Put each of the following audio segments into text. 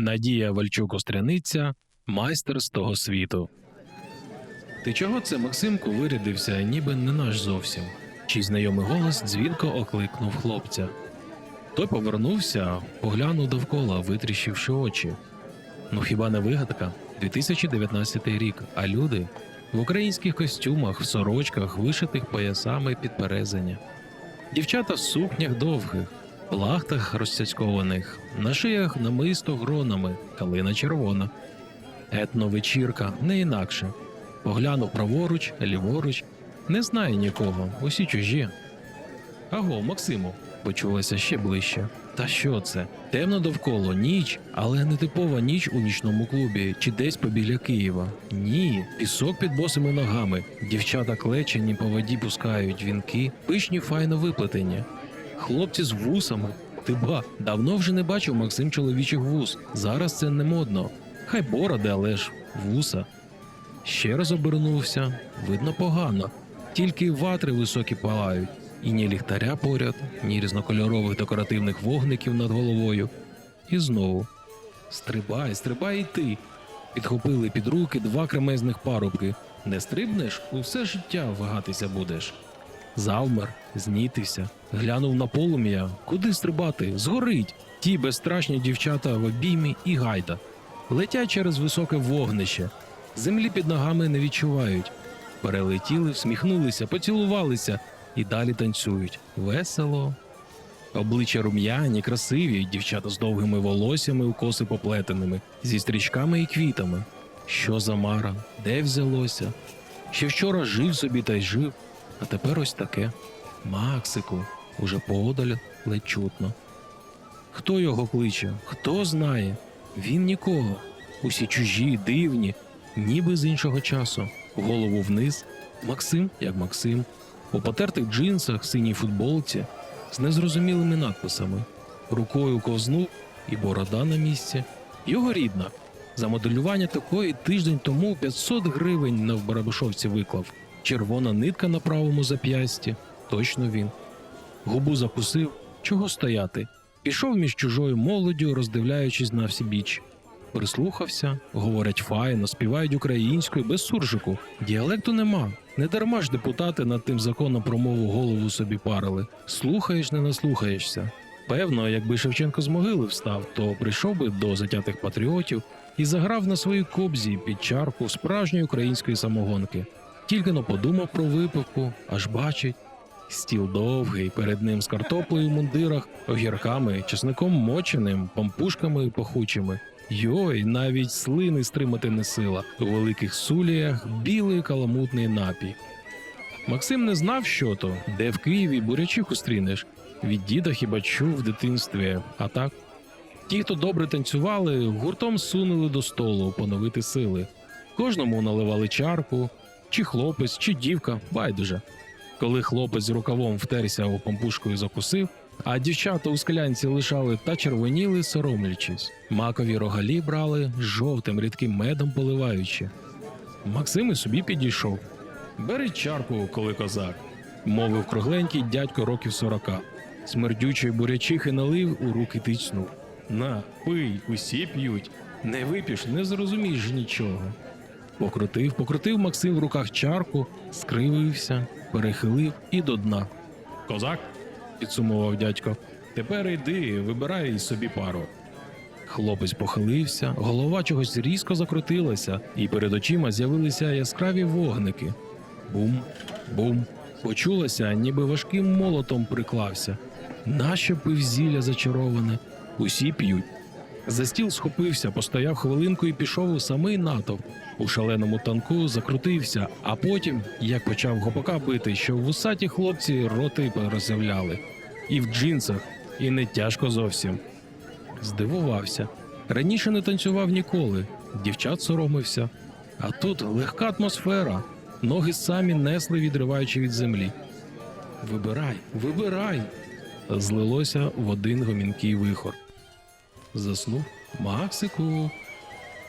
Надія Вальчук Остряниця, майстер з того світу. Ти чого це, Максимку, вирядився, ніби не наш зовсім? Чий знайомий голос дзвінко окликнув хлопця. Той повернувся, поглянув довкола, витріщивши очі. Ну хіба не вигадка? 2019 рік, а люди в українських костюмах, в сорочках, вишитих поясами під перезання. Дівчата в сукнях довгих, плахтах розцяцькованих, на шиях намисто гронами, калина червона. Етновечірка не інакше. Поглянув праворуч, ліворуч, не знає нікого, усі чужі. Аго, Максиму, почулося ще ближче. Та що це? Темно довкола, ніч, але не типова ніч у нічному клубі чи десь побіля Києва. Ні, пісок під босими ногами. Дівчата клечені по воді пускають вінки, пишні файно виплетені. Хлопці з вусами. Ти ба, давно вже не бачив Максим чоловічих вус. Зараз це не модно. Хай бороди, але ж вуса. Ще раз обернувся, видно погано. Тільки ватри високі палають, і ні ліхтаря поряд, ні різнокольорових декоративних вогників над головою. І знову стрибай, стрибай і ти. Підхопили під руки два кремезних парубки. Не стрибнеш, усе життя вагатися будеш. Завмер, знітився, глянув на полум'я. Куди стрибати? Згорить. Ті безстрашні дівчата в обіймі і гайда. Летять через високе вогнище. Землі під ногами не відчувають. Перелетіли, всміхнулися, поцілувалися і далі танцюють. Весело. Обличчя рум'яні, красиві, дівчата з довгими волоссями у коси поплетеними, зі стрічками і квітами. Що за мара? Де взялося? Ще вчора жив собі та й жив, а тепер ось таке. Максику, уже поодаль ледь чутно. Хто його кличе? Хто знає? Він нікого. Усі чужі, дивні, ніби з іншого часу. Голову вниз. Максим, як Максим, у потертих джинсах, синій футболці, з незрозумілими надписами. Рукою ковзнув і борода на місці. Його рідна. За моделювання такої тиждень тому 500 гривень на Барабишовці виклав. Червона нитка на правому зап'ясті. Точно він. Губу закусив. Чого стояти? Пішов між чужою молоддю, роздивляючись на всі біч. Прислухався, говорять файно, співають українською без суржику. Діалекту нема. Не дарма ж депутати над тим законом про мову голову собі парили. Слухаєш, не наслухаєшся. Певно, якби Шевченко з могили встав, то прийшов би до затятих патріотів і заграв на своїй кобзі під чарку справжньої української самогонки. Тільки но подумав про випивку, аж бачить. Стіл довгий, перед ним з картоплею в мундирах, огірками, чесником моченим, пампушками пахучими. Йой, навіть слини стримати не сила. У великих суліях білий каламутний напій. Максим не знав, що то, де в Києві бурячих устрінеш. Від діда хіба чув в дитинстві, а так. Ті, хто добре танцювали, гуртом сунули до столу поновити сили. Кожному наливали чарку, чи хлопець, чи дівка, байдуже. Коли хлопець рукавом втерся у пампушку і закусив, а дівчата у склянці лишали та червоніли, соромлячись. Макові рогалі брали жовтим рідким медом поливаючи. Максим і собі підійшов. Бери чарку, коли козак, мовив кругленький дядько років сорока. Смердючої бурячихи налив, у руки тицнув. На, пий, усі п'ють. Не вип'єш, не зрозумієш нічого. Покрутив, покрутив Максим в руках чарку, скривився, перехилив і до дна. Козак, підсумував дядько. Тепер йди, вибирай собі пару. Хлопець похилився, голова чогось різко закрутилася, і перед очима з'явилися яскраві вогники. Бум, бум. Почулося, ніби важким молотом приклався. Нащо пив зілля зачароване? Усі п'ють. За стіл схопився, постояв хвилинку і пішов у самий натовп. У шаленому танку закрутився, а потім, як почав гопака бити, що вусаті хлопці роти порозявляли. І в джинсах, і не тяжко зовсім. Здивувався. Раніше не танцював ніколи, дівчат соромився. А тут легка атмосфера, ноги самі несли, відриваючи від землі. Вибирай, вибирай. Злилося в один гомінкий вихор. Заснув Максику.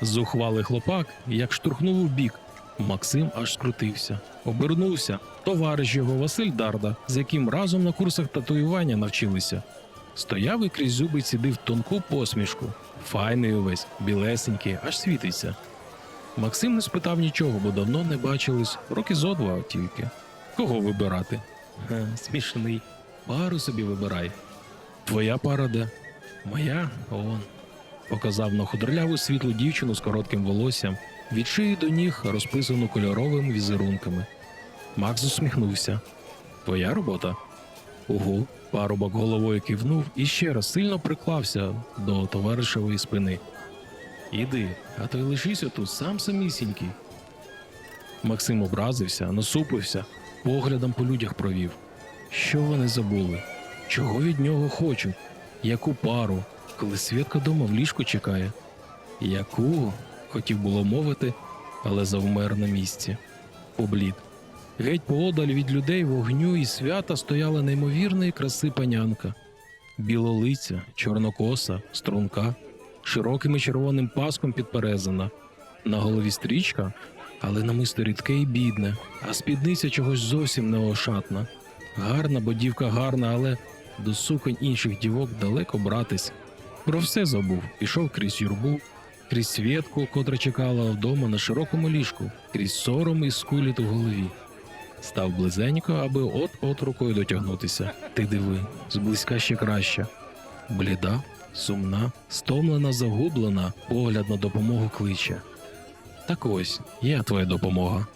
Зухвалий хлопак, як штурхнув у бік. Максим аж скрутився. Обернувся. Товариш його Василь Дарда, з яким разом на курсах татуювання навчилися. Стояв і крізь зуби цідив тонку посмішку. Файний увесь, білесенький, аж світиться. Максим не спитав нічого, бо давно не бачились, роки зо два тільки. Кого вибирати? Ха, смішний. Пару собі вибирай. Твоя пара де? Моя? Он. Показав на худорляву світлу дівчину з коротким волоссям, від шиї до ніг розписану кольоровими візерунками. Макс усміхнувся. Твоя робота? Угу. Парубок головою кивнув і ще раз сильно приклався до товаришевої спини. Іди, а то й лишися тут сам самісінький. Максим образився, насупився, поглядом по людях провів. Що вони забули? Чого від нього хочуть? Яку пару, коли Свідка дома в ліжку чекає? Яку? хотів було мовити, але завмер на місці. Поблід. Геть поодаль від людей вогню і свята стояла неймовірної краси панянка. Білолиця, чорнокоса, струнка, широким і червоним паском підперезана. На голові стрічка, але намисто рідке і бідне, а спідниця чогось зовсім неошатна. Гарна, бо дівка гарна, але до суконь інших дівок далеко братись. Про все забув, пішов крізь юрбу, крізь свідку, котра чекала вдома на широкому ліжку, крізь сором і скуліт у голові. Став близенько, аби от-от рукою дотягнутися. Ти диви, зблизька ще краще. Бліда, сумна, стомлена, загублена, погляд на допомогу кличе. Так ось, я твоя допомога.